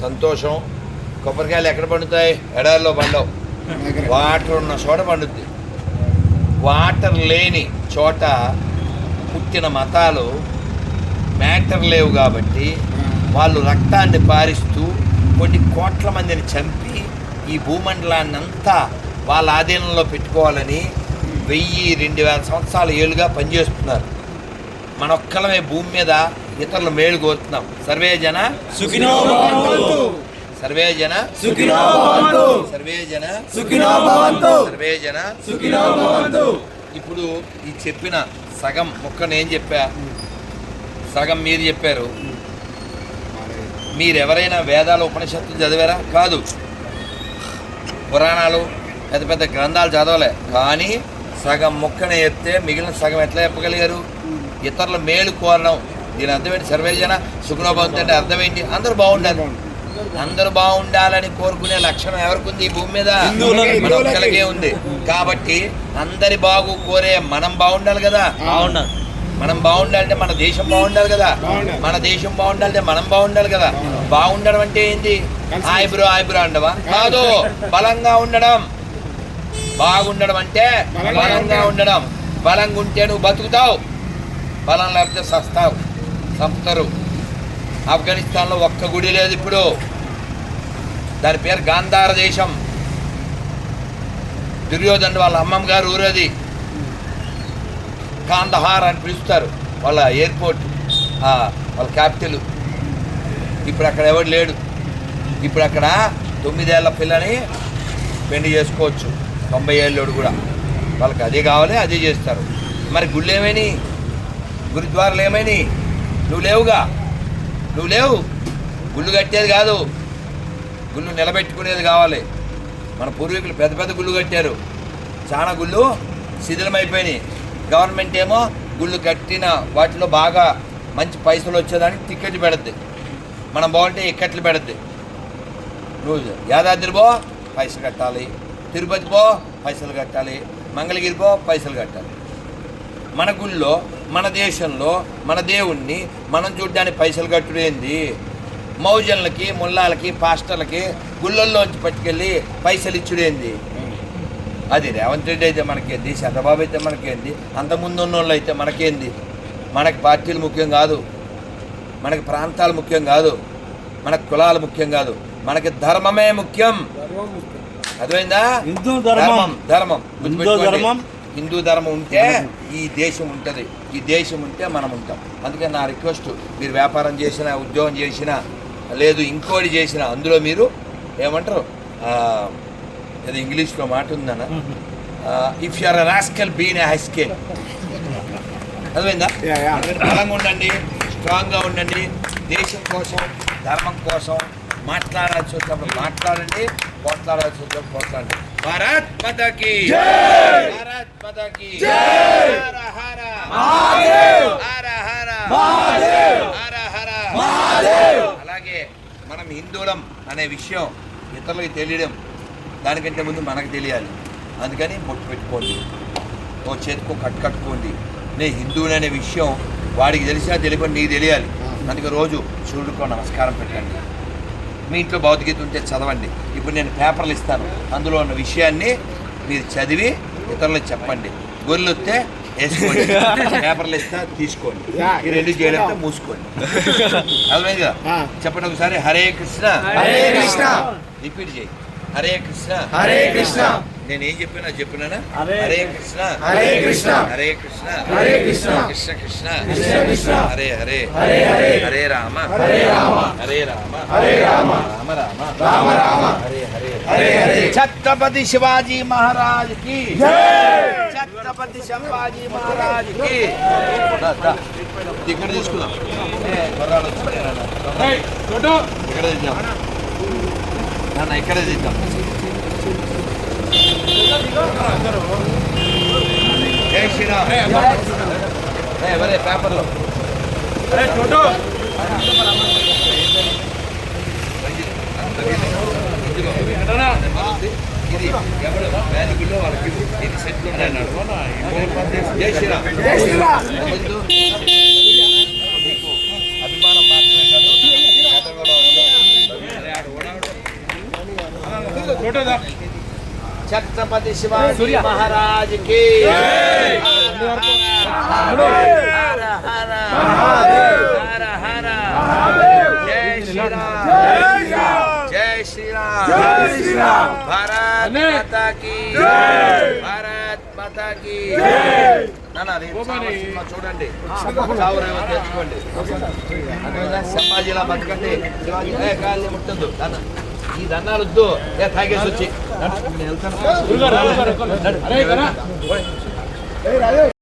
సంతోషం. కొబ్బరికాయలు ఎక్కడ పండుతాయి? ఎడారిలో పండవు. వాటర్ ఉన్న చోట పండుద్ది. వాటర్ లేని చోట పుట్టిన మతాలు మ్యాటర్ లేవు కాబట్టి వాళ్ళు రక్తాన్ని పారిస్తూ కొన్ని కోట్ల మందిని చంపి ఈ భూమండలాన్ని అంతా వాళ్ళ ఆధీనంలో పెట్టుకోవాలని వెయ్యి రెండు వేల సంవత్సరాల ఏళ్ళుగా పనిచేస్తున్నారు. మన ఒక్కలమే భూమి మీద ఇతరుల మేలు కోరుతున్నాం. సర్వే జన సుఖినో సర్వే జన సుఖినో సర్వే జన సుఖినో సర్వే జన సుఖినో ఇప్పుడు ఈ చెప్పిన సగం ముక్క నేను చెప్పా. సగం మీరు చెప్పారు. మీరెవరైనా వేదాలు ఉపనిషత్తులు చదివారా? కాదు. పురాణాలు పెద్ద పెద్ద గ్రంథాలు చదవలే. కానీ సగం ముక్కని ఎత్తే మిగిలిన సగం ఎట్లా చెప్పగలిగారు? ఇతరుల మేలు కోరడం. దీని అర్థం ఏంటి సర్వేజన సుఖనోభవంతి అంటే అర్థం ఏంటి అందరూ బాగుండాలి. అందరూ బాగుండాలని కోరుకునే లక్షణం ఎవరికి ఉంది ఈ భూమి మీద. మన ఒక్కరికే ఉంది. కాబట్టి అందరి బాగు కోరే మనం బాగుండాలి కదా? బాగున్నారు మనం బాగుండాలంటే మన దేశం బాగుండాలి కదా? బాగుండాలి. మన దేశం బాగుండాలంటే మనం బాగుండాలి కదా? బాగుండడం అంటే ఏంది? ఆయబ్రో ఆయబ్రో అండవా కాదు బలంగా ఉండడం. బాగుండడం అంటే బలంగా బలంగా ఉండడం. బలంగా ఉంటే నువ్వు బతుకుతావు. బలం లేకపోతే సస్తావు. చంపుతారు ఆఫ్ఘనిస్తాన్లో ఒక్క గుడి లేదు ఇప్పుడు. దాని పేరు గాంధార దేశం. దుర్యోధన్ వాళ్ళ అమ్మమ్మ గారు ఊరది. కాందహార్ అని పిలుస్తారు. వాళ్ళ ఎయిర్పోర్ట్ వాళ్ళ క్యాపిటల్. ఇప్పుడు అక్కడ ఎవడు లేడు. ఇప్పుడు అక్కడ తొమ్మిదేళ్ళ పిల్లని పెళ్ళి చేసుకోవచ్చు. తొంభై ఏళ్ళోడు కూడా. వాళ్ళకి అదే కావాలి అదే చేస్తారు. మరి గుళ్ళు ఏమైనాయి గురుద్వారాలు ఏమైనాయి నువ్వు లేవుగా. నువ్వు లేవు. గుళ్ళు కట్టేది కాదు. గుళ్ళు నిలబెట్టుకునేది కావాలి. మన పూర్వీకులు పెద్ద పెద్ద గుళ్ళు కట్టారు. చాలా గుళ్ళు శిథిలమైపోయినాయి. గవర్నమెంట్ ఏమో గుళ్ళు కట్టిన వాటిలో బాగా మంచి పైసలు వచ్చేదానికి టికెట్లు పెడద్ది. మనం బాగుంటే ఇక్కట్లు పెడద్ది. నువ్వు యాదాద్రి పో పైసలు కట్టాలి. తిరుపతి పో పైసలు కట్టాలి. మంగళగిరి పో పైసలు కట్టాలి. మన గుళ్ళో మన దేశంలో మన దేవుణ్ణి మనం చూడ్డానికి పైసలు కట్టుడేంది మౌజన్లకి ముల్లాలకి పాస్టర్లకి గుళ్ళల్లోంచి పట్టుకెళ్ళి పైసలు ఇచ్చుడేంది అది రేవంత్ రెడ్డి అయితే మనకేంది? చంద్రబాబు అయితే మనకేంది? అంతకుముందు ఉన్న వాళ్ళు అయితే మనకేంది? మనకి పార్టీలు ముఖ్యం కాదు. మనకి ప్రాంతాలు ముఖ్యం కాదు. మనకు కులాలు ముఖ్యం కాదు. మనకి ధర్మమే ముఖ్యం. అర్థమైందా? ధర్మం. ధర్మం. ధర్మం. హిందూ ధర్మం ఉంటే ఈ దేశం ఉంటుంది. ఈ దేశం ఉంటే మనం ఉంటాం. అందుకని నా రిక్వెస్ట్ మీరు వ్యాపారం చేసినా ఉద్యోగం చేసినా లేదు ఇంకోటి చేసినా అందులో మీరు ఏమంటారు? ఏదో ఇంగ్లీష్లో మాట ఉందన్న. If you're rascal been high scale అర్థమైందా? Yeah, yeah. అందరూ బలంగా ఉండండి స్ట్రాంగ్గా ఉండండి. దేశం కోసం ధర్మం కోసం మాట్లాడాల్సి వచ్చినప్పుడు మాట్లాడండి పోట్లాడాల్సి వచ్చినప్పుడు పోట్లాడండి. భారత్ మాతాకి భారత్ మాతాకి. హర హర. మహాదేవ్! హర హర. మహాదేవ్! హర హర. మహాదేవ్! అలాగే మనం హిందువులం అనే విషయం ఇతరులకు తెలియడం దానికంటే ముందు మనకు తెలియాలి. అందుకని బొట్టు పెట్టుకోండి. ఓ చేతికో కట్టు కట్టుకోండి. నేను హిందువుని అనే విషయం వాడికి తెలిసినా తెలియకుండా నీకు తెలియాలి. అందుకే రోజు సూర్యుడికో నమస్కారం పెట్టండి. మీ ఇంట్లో భౌతికత ఉంటే చదవండి. ఇప్పుడు నేను పేపర్లు ఇస్తాను. అందులో ఉన్న విషయాన్ని మీరు చదివి ఇతరులకు చెప్పండి గొర్రెలు వస్తే వేసుకోండి పేపర్లు ఇస్తా తీసుకోండి ఈ రెండు చేయడంతో మూసుకోండి అర్థమైంది. చెప్పండి ఒకసారి హరే కృష్ణ హరే కృష్ణ. రిపీట్ చేయి హరే కృష్ణ హరే కృష్ణ. నేను ఏం చెప్పినా చెప్పినానా హరే- హరే కృష్ణ హరే కృష్ణ. హరే కృష్ణ హరే కృష్ణ. కృష్ణ కృష్ణ కృష్ణ కృష్ణ. హరే హరే హరే హరే. హరే రామ హరే రామ. హరే రామ హరే రామ. రామ రామ రామ రామ. హరే కి జై. ఛత్రపతి శంభాజీ మహారాజ్కి. దా, దా. ఇక్కడ తీసుకుందాం. ఇక్కడ తీద్దాం నాన్న ఇక్కడే తీద్దాం జై శ్రీరామ్. ఎవరే పేపర్లో. ఇది ఎవరు? వేదికలో వాళ్ళకి ఇది సెట్లు ఉన్నాయి అన్నాడు. జై శ్రీరామ్. అభిమానం మాత్రమే కాదు ఉంది. ఛత్రపతి శివాజీ మహారాజ్కి. హర హర. హర హర. జై శ్రీరామ్ జై శ్రీరామ్ భారత్ మాతా కీ భారత్ మాతా కీ చూడండి. చావు రేవ తెచ్చుకోండి? సంభాజీలా బతకండి శివాజీ ఏ కాళ్ళు ముట్టద్దు. ఈ దండాలు వద్దు ఏ తాగేసి వచ్చి. నేను వెళ్తాను